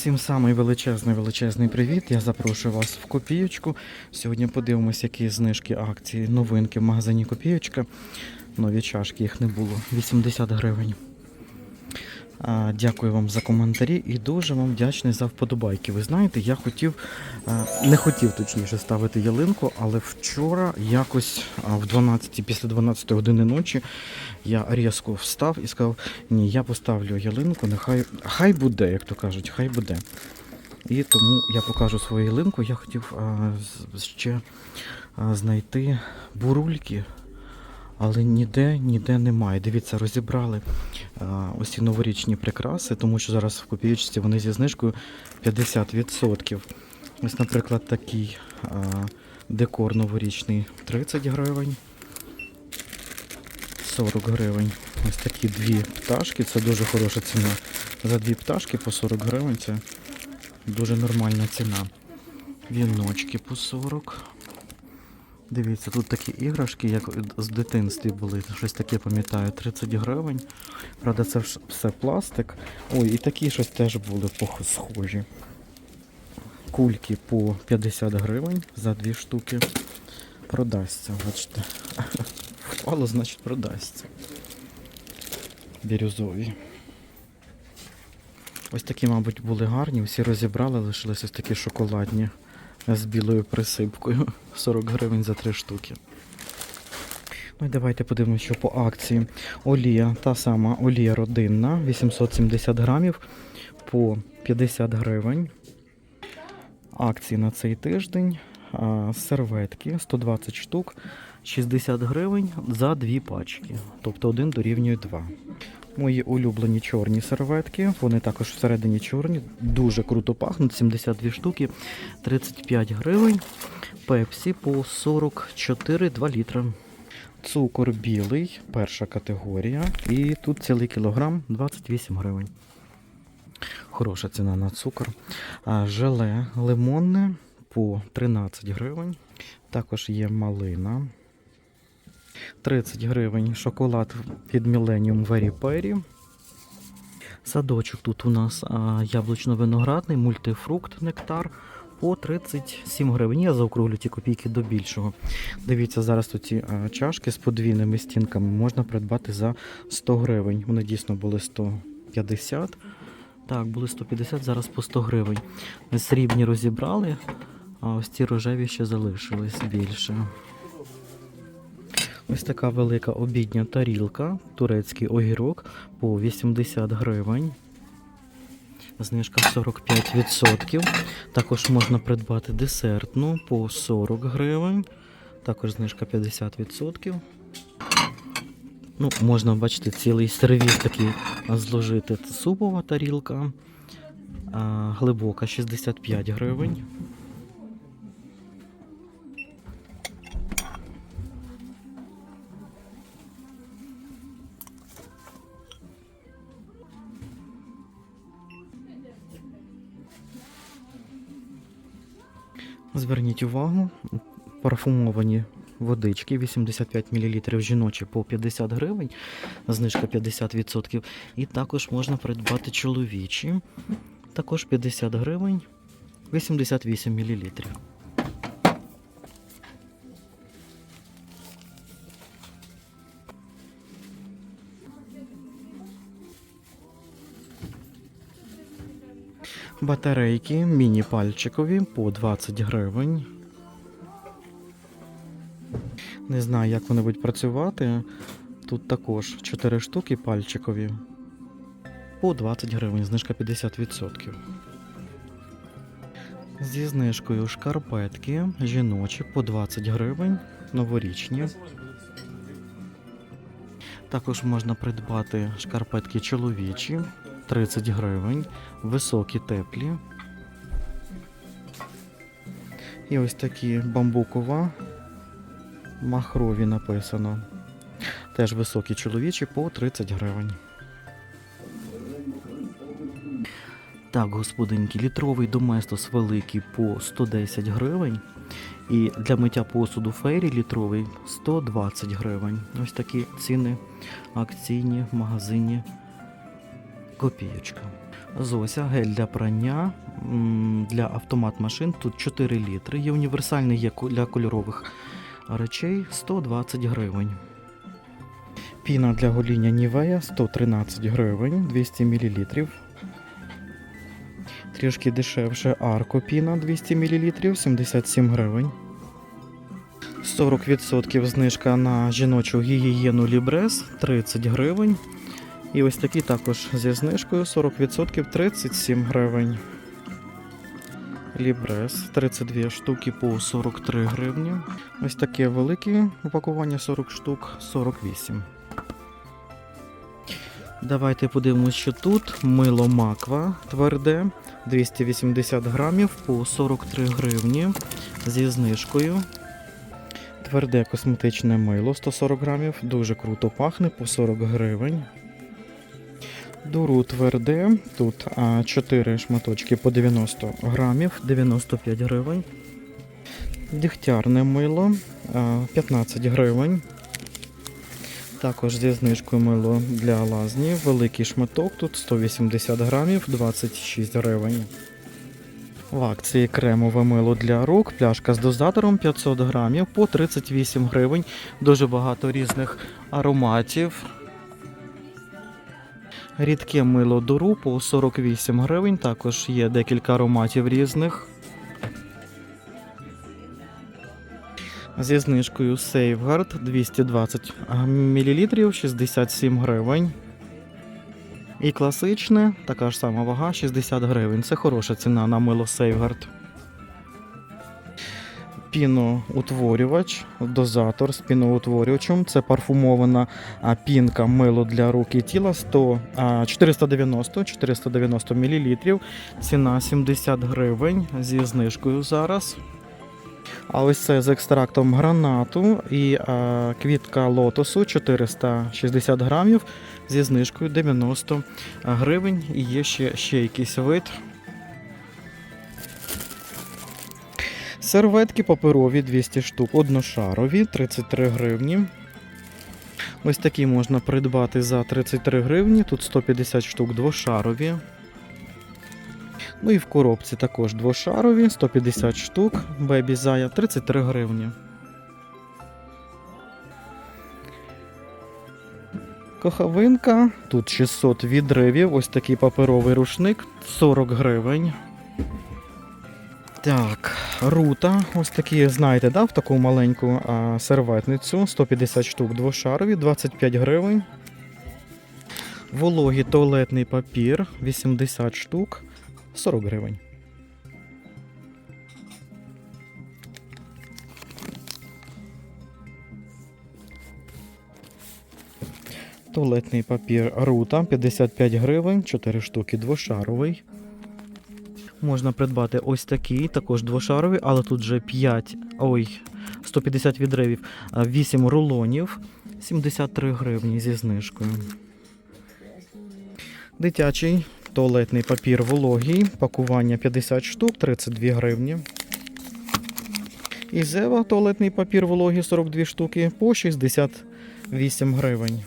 Усім самий величезний величезний привіт. Я запрошую вас в копієчку. Сьогодні подивимось, які знижки акції, новинки в магазині Копієчка. Нові чашки їх не було. 80 гривень. Дякую вам за коментарі і дуже вам вдячний за вподобайки. Ви знаєте, я хотів, не хотів точніше ставити ялинку, але вчора якось в 12, після 12 години ночі я різко встав і сказав, ні, я поставлю ялинку, нехай хай буде, як то кажуть, хай буде. І тому я покажу свою ялинку. Я хотів ще знайти бурульки, але ніде, ніде немає. Дивіться, розібрали а, ось ці новорічні прикраси, тому що зараз в копієчці вони зі знижкою 50%. Ось, наприклад, такий а, декор новорічний 30 гривень. 40 гривень. Ось такі дві пташки, це дуже хороша ціна. За дві пташки по 40 гривень це дуже нормальна ціна. Віночки по 40. Дивіться, тут такі іграшки, як з дитинстві були. Щось таке пам'ятаю, 30 гривень. Правда, це все пластик. Ой, і такі щось теж були схожі. Кульки по 50 гривень за дві штуки. Продасться, бачите. Впало, значить продасться. Бірюзові. Ось такі, мабуть, були гарні, всі розібрали, лишились ось такі шоколадні з білою присипкою. 40 гривень за три штуки. Ну і давайте подивимося, що по акції. Олія, та сама олія родинна, 870 грамів по 50 гривень. Акції на цей тиждень. Серветки 120 штук, 60 гривень за дві пачки. Тобто один дорівнює 2. Мої улюблені чорні серветки. Вони також всередині чорні, дуже круто пахнуть. 72 штуки, 35 гривень. Пепсі по 44 2 літра. Цукор білий, перша категорія. І тут цілий кілограм 28 гривень. Хороша ціна на цукор. А, желе лимонне по 13 гривень. Також є малина. 30 гривень шоколад від Millennium Very Berry. Садочок тут у нас яблучно-виноградний, мультифрукт, нектар по 37 гривень. Я заокруглю ті копійки до більшого. Дивіться, зараз тут ці чашки з подвійними стінками можна придбати за 100 гривень. Вони дійсно були 150. Так, були 150, зараз по 100 гривень. Срібні розібрали, а ось ці рожеві ще залишились більше. Ось така велика обідня тарілка, турецький огірок по 80 гривень. Знижка 45%. Також можна придбати десертну по 40 гривень. Також знижка 50%. Ну, можна бачити цілий сервіс такий зложити. Це супова тарілка. А, глибока 65 гривень. Зверніть увагу, парфумовані водички 85 мл жіночі по 50 гривень, знижка 50%. І також можна придбати чоловічі, також 50 гривень, 88 мл. Батарейки міні-пальчикові по 20 гривень. Не знаю, як вони будуть працювати. Тут також 4 штуки пальчикові. По 20 гривень, знижка 50%. Зі знижкою шкарпетки жіночі по 20 гривень, новорічні. Також можна придбати шкарпетки чоловічі 30 гривень, високі теплі. І ось такі бамбукова махрові написано. Теж високі чоловічі по 30 гривень. Так, господинки, літровий доместос великий по 110 гривень. І для миття посуду фейрі літровий 120 гривень. Ось такі ціни акційні в магазині Копієчка. Зося, гель для прання для автомат машин. Тут 4 літри. Є універсальний є для кольорових речей 120 гривень. Піна для гоління Нівея 113 гривень, 200 мл. Трішки дешевше Арко Піна 200 мл, 77 гривень. 40% знижка на жіночу гігієну Лібрес 30 гривень. І ось такі також зі знижкою 40% 37 гривень. Лібрес 32 штуки по 43 гривні. Ось таке велике упакування 40 штук 48. Давайте подивимось, що тут мило Маква тверде 280 грамів по 43 гривні зі знижкою. Тверде косметичне мило 140 грамів, дуже круто пахне по 40 гривень. Дуру тверде, тут а, 4 шматочки по 90 грамів, 95 гривень. Дігтярне мило а, 15 гривень. Також зі знижкою мило для лазні. Великий шматок, тут 180 грамів, 26 гривень. В акції кремове мило для рук, пляшка з дозатором 500 грамів по 38 гривень. Дуже багато різних ароматів. Рідке мило дуру по 48 гривень. Також є декілька ароматів різних. Зі знижкою Safeguard 220 мл 67 гривень. І класичне, така ж сама вага 60 гривень. Це хороша ціна на мило Safeguard. Піноутворювач, дозатор з піноутворювачем. Це парфумована пінка мило для рук і тіла 100, 490 490 мл. Ціна 70 гривень зі знижкою зараз. А ось це з екстрактом гранату і а, квітка лотосу 460 грамів зі знижкою 90 гривень. І є ще, ще якийсь вид. Серветки паперові 200 штук, одношарові 33 гривні. Ось такі можна придбати за 33 гривні. Тут 150 штук двошарові. Ну і в коробці також двошарові, 150 штук, Бебі Зая 33 гривні. Кохавинка, тут 600 відривів, ось такий паперовий рушник, 40 гривень. Так, рута, ось такі, знаєте, да, в таку маленьку а, серветницю, 150 штук двошарові, 25 гривень. Вологий туалетний папір, 80 штук, 40 гривень. Туалетний папір Рута 55 гривень, 4 штуки двошаровий. Можна придбати ось такий, також двошаровий, але тут вже 5, ой, 150 відривів, 8 рулонів, 73 гривні зі знижкою. Дитячий туалетний папір вологий, пакування 50 штук, 32 гривні. І Зева туалетний папір вологий 42 штуки по 68 гривень.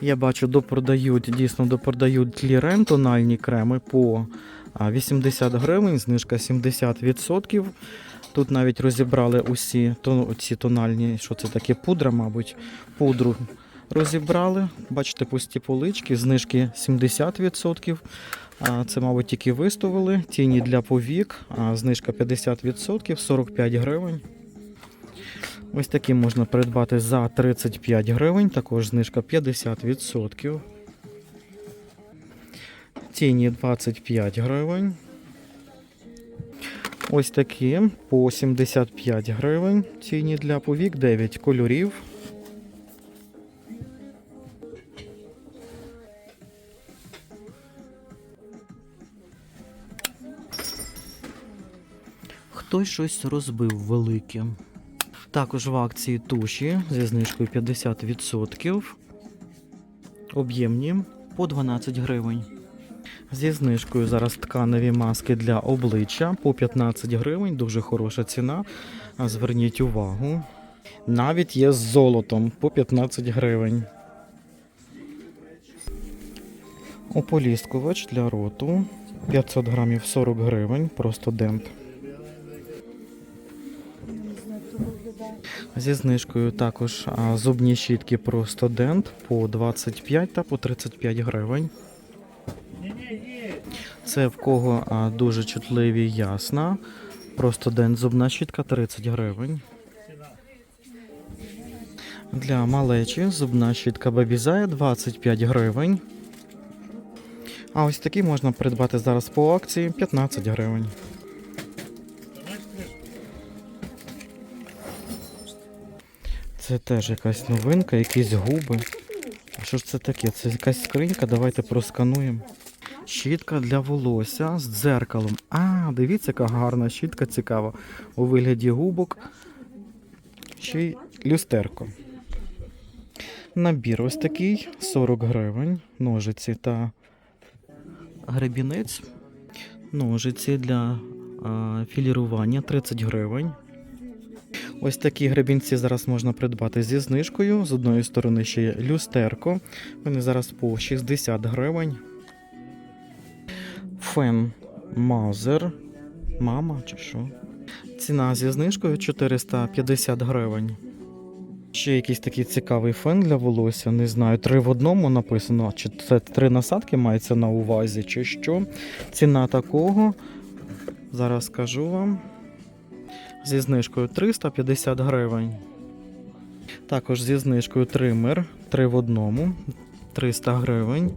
Я бачу, допродають, дійсно допродають клірен тональні креми по 80 гривень, знижка 70%. Тут навіть розібрали усі ці тональні, що це таке, пудра, мабуть, пудру розібрали. Бачите, пусті полички, знижки 70%. А, Це, мабуть, тільки виставили. Тіні для повік, а, знижка 50%, 45 гривень. Ось такі можна придбати за 35 гривень, також знижка 50%. Тіні 25 гривень. Ось такі по 75 гривень. Тіні для повік 9 кольорів. Хтось щось розбив велике. Також в акції туші зі знижкою 50%. Об'ємні по 12 гривень. Зі знижкою зараз тканеві маски для обличчя по 15 гривень. Дуже хороша ціна. Зверніть увагу. Навіть є з золотом по 15 гривень. Ополіскувач для роту 500 грамів 40 гривень, просто дент. Зі знижкою також зубні щітки просто дент по 25 та по 35 гривень. Це в кого дуже чутливі ясна. Просто дент зубна щітка 30 гривень. Для малечі зубна щітка Бабізая 25 гривень. А ось такі можна придбати зараз по акції 15 гривень. Це теж якась новинка, якісь губи. А що ж це таке? Це якась скринька, давайте проскануємо. Щітка для волосся з дзеркалом. А, дивіться, яка гарна щітка цікава. У вигляді губок. Ще й люстерко. Набір ось такий 40 гривень. Ножиці та гребінець. Ножиці для а, філірування 30 гривень. Ось такі гребінці зараз можна придбати зі знижкою. З одної сторони ще є люстерко. Вони зараз по 60 гривень. Фен Мазер. Мама чи що? Ціна зі знижкою 450 гривень. Ще якийсь такий цікавий фен для волосся. Не знаю, три в одному написано. Чи це три насадки мається на увазі, чи що. Ціна такого. Зараз скажу вам. Зі знижкою 350 гривень. Також зі знижкою тример 3 в одному 300 гривень.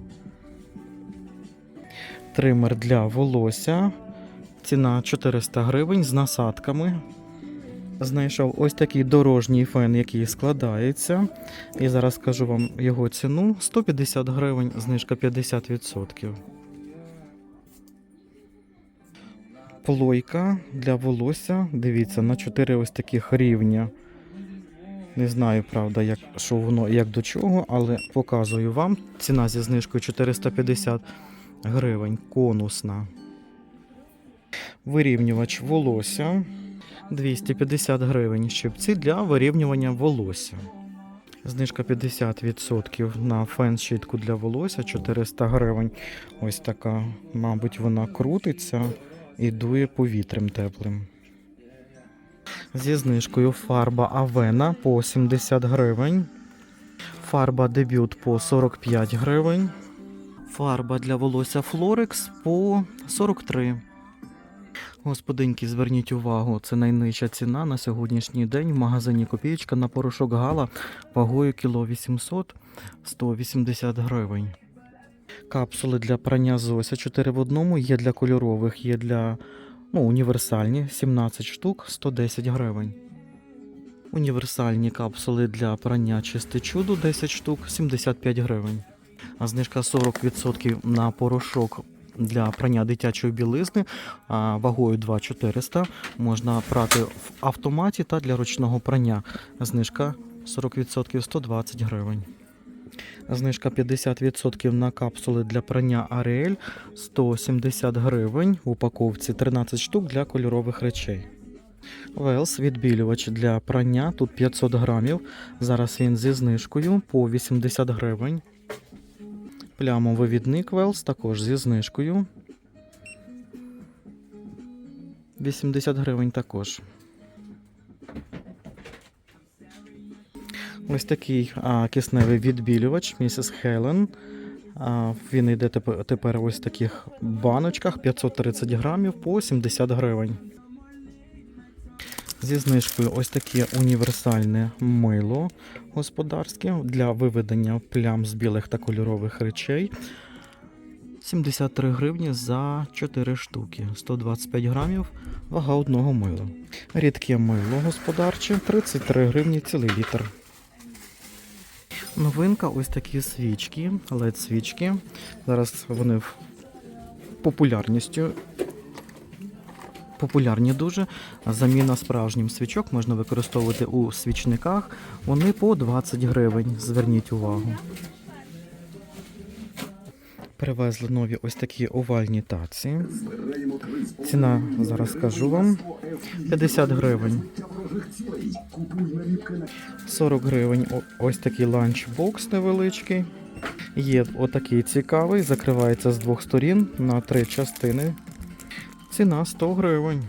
Тример для волосся. Ціна 400 гривень з насадками. Знайшов ось такий дорожній фен, який складається. І зараз скажу вам його ціну 150 гривень, знижка 50%. Плойка для волосся. Дивіться, на 4 ось таких рівня. Не знаю, правда, як, що воно, як до чого, але показую вам. Ціна зі знижкою 450 гривень. Конусна. Вирівнювач волосся 250 гривень. Щипці для вирівнювання волосся. Знижка 50% на фен-щітку для волосся 400 гривень. Ось така, мабуть, вона крутиться і дує повітрям теплим. Зі знижкою фарба Авена по 70 гривень. Фарба дебют по 45 гривень. Фарба для волосся Флорекс по 43. Господинки, зверніть увагу, це найнижча ціна на сьогоднішній день в магазині Копієчка на порошок Гала вагою кіло 800 180 гривень. Капсули для прання Зося 4 в одному, є для кольорових, є для ну, універсальні 17 штук 110 гривень. Універсальні капсули для прання чисте чудо 10 штук 75 гривень. А знижка 40% на порошок для прання дитячої білизни вагою 2400 можна прати в автоматі та для ручного прання. Знижка 40% 120 гривень. Знижка 50% на капсули для прання Ariel 170 гривень в упаковці 13 штук для кольорових речей. Велс відбілювач для прання тут 500 грамів. Зараз він зі знижкою по 80 гривень. Плямовивідник Велс також зі знижкою. 80 гривень також. Ось такий а, кисневий відбілювач місіс Хелен. А, він йде тепер, ось в таких баночках 530 грамів по 70 гривень. Зі знижкою ось таке універсальне мило господарське для виведення плям з білих та кольорових речей. 73 гривні за 4 штуки, 125 грамів, вага одного мила. Рідке мило господарче 33 гривні цілий літр. Новинка ось такі свічки, led свічки. Зараз вони популярністю. Популярні дуже. Заміна справжнім свічок можна використовувати у свічниках. Вони по 20 гривень. Зверніть увагу. Привезли нові ось такі овальні таці. Ціна, зараз скажу вам, 50 гривень. 40 гривень ось такий ланчбокс невеличкий. Є отакий цікавий, закривається з двох сторін на три частини. Ціна 100 гривень.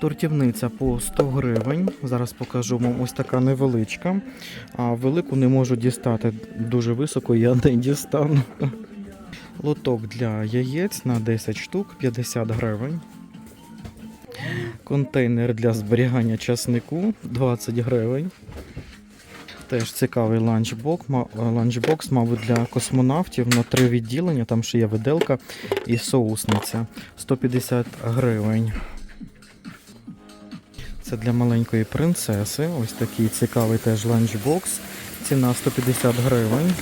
Тортівниця по 100 гривень. Зараз покажу вам ось така невеличка. А велику не можу дістати. Дуже високо я не дістану. Лоток для яєць на 10 штук 50 гривень. Контейнер для зберігання часнику 20 гривень. Теж цікавий ланчбок, ланчбокс, мабуть, для космонавтів на три відділення. Там ще є виделка і соусниця. 150 гривень. Це для маленької принцеси. Ось такий цікавий теж ланчбокс. Ціна 150 гривень.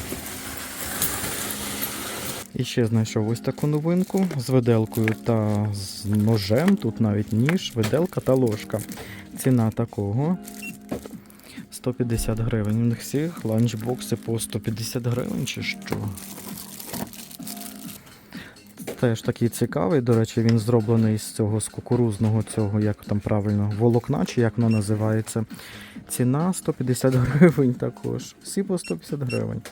І ще знайшов ось таку новинку з виделкою та з ножем. Тут навіть ніж, виделка та ложка. Ціна такого 150 гривень. У них всіх ланчбокси по 150 гривень чи що. Теж такий цікавий. До речі, він зроблений з цього з кукурузного цього, як там правильно, волокна, чи як воно називається. Ціна 150 гривень також. Всі по 150 гривень.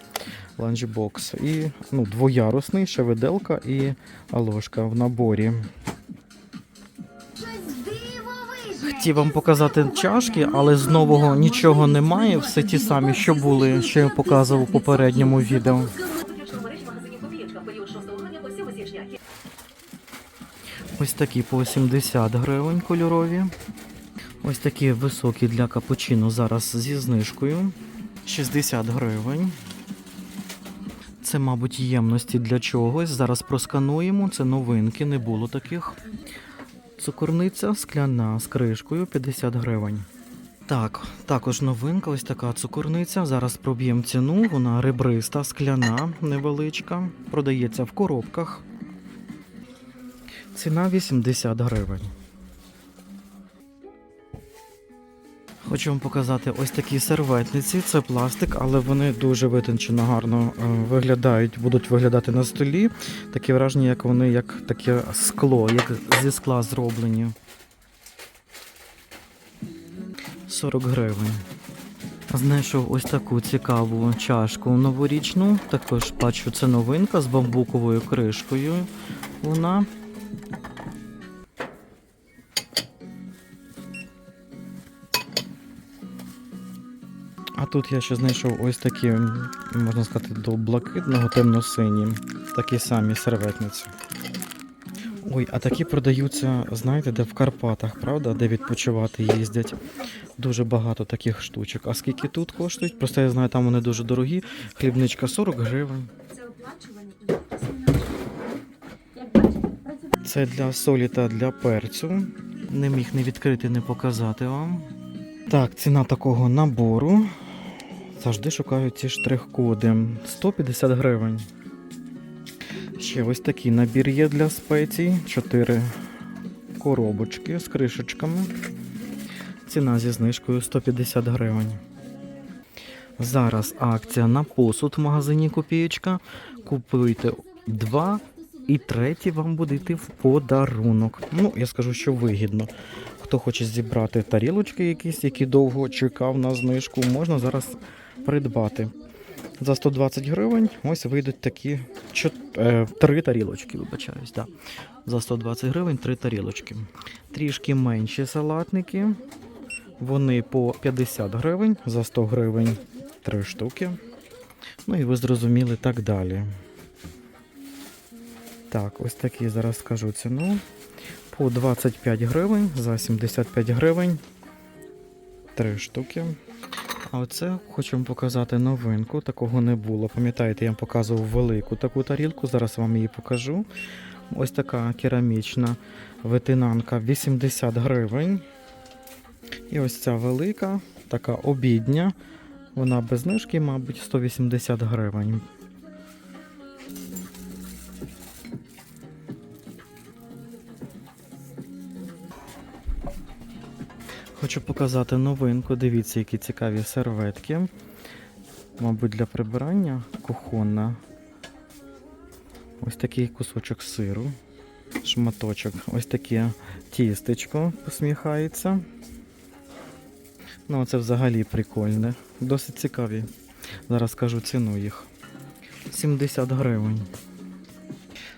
Ланчбокс. І ну, двоярусний, ще виделка і ложка в наборі. Хотів вам показати чашки, але з нового нічого немає. Все ті самі, що були, що я показував у попередньому відео. Виключно в мережі магазинів Копієчка в період 6 грудня по 7 січня. Ось такі по 70 гривень кольорові. Ось такі високі для капучино зараз зі знижкою. 60 гривень. Це, мабуть, ємності для чогось. Зараз проскануємо. Це новинки, не було таких. Цукорниця скляна з кришкою 50 гривень. Так, також новинка, ось така цукорниця. Зараз проб'ємо ціну. Вона ребриста, скляна, невеличка. Продається в коробках. Ціна 80 гривень. Хочу вам показати ось такі серветниці. Це пластик, але вони дуже витончено гарно е, виглядають, будуть виглядати на столі. Таке враження, як вони як таке скло, як зі скла зроблені. 40 гривень. Знайшов ось таку цікаву чашку новорічну. Також бачу, це новинка з бамбуковою кришкою. Вона А тут я ще знайшов ось такі, можна сказати, до блакитного темно-сині. Такі самі серветниці. Ой, а такі продаються, знаєте, де в Карпатах, правда? Де відпочивати їздять. Дуже багато таких штучок. А скільки тут коштують? Просто я знаю, там вони дуже дорогі. Хлібничка 40 гривень. Це для солі та для перцю. Не міг не відкрити, не показати вам. Так, ціна такого набору. Завжди шукаю ці штрих-коди. 150 гривень. Ще ось такий набір є для спецій. 4 коробочки з кришечками. Ціна зі знижкою 150 гривень. Зараз акція на посуд в магазині Копієчка. Купуйте два і третій вам буде йти в подарунок. Ну, я скажу, що вигідно. Хто хоче зібрати тарілочки якісь, які довго чекав на знижку, можна зараз придбати. За 120 гривень ось вийдуть такі е, три тарілочки, вибачаюсь. Да. За 120 гривень три тарілочки. Трішки менші салатники. Вони по 50 гривень, за 100 гривень три штуки. Ну і ви зрозуміли так далі. Так, ось такі зараз скажу ціну. По 25 гривень, за 75 гривень. Три штуки. А оце хочу вам показати новинку. Такого не було. Пам'ятаєте, я вам показував велику таку тарілку. Зараз вам її покажу. Ось така керамічна витинанка 80 гривень. І ось ця велика, така обідня. Вона без знижки, мабуть, 180 гривень. Хочу показати новинку. Дивіться, які цікаві серветки. Мабуть, для прибирання кухонна. Ось такий кусочок сиру, шматочок. Ось таке тістечко посміхається. Ну, це взагалі прикольне. Досить цікаві. Зараз скажу ціну їх. 70 гривень.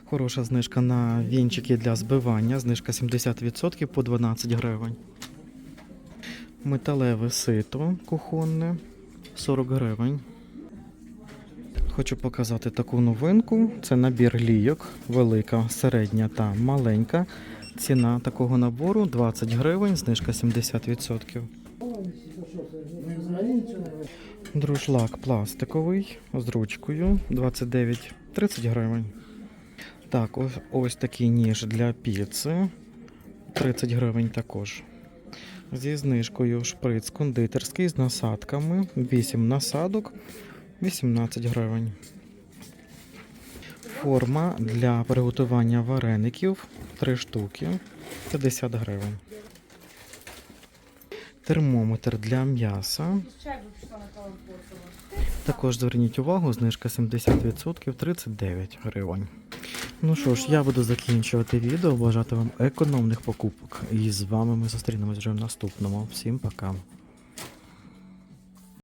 Хороша знижка на вінчики для збивання. Знижка 70% по 12 гривень. Металеве сито кухонне 40 гривень. Хочу показати таку новинку. Це набір лійок, велика, середня та маленька. Ціна такого набору 20 гривень, знижка 70%. Друшлак пластиковий з ручкою 29-30 гривень. Так, ось, ось такий ніж для піци 30 гривень також. Зі знижкою шприц кондитерський з насадками. 8 насадок 18 гривень. Форма для приготування вареників 3 штуки 50 гривень. Термометр для м'яса. Також зверніть увагу, знижка 70% 39 гривень. Ну що ж, я буду закінчувати відео. Бажати вам економних покупок. І з вами ми зустрінемось вже в наступному. Всім пока.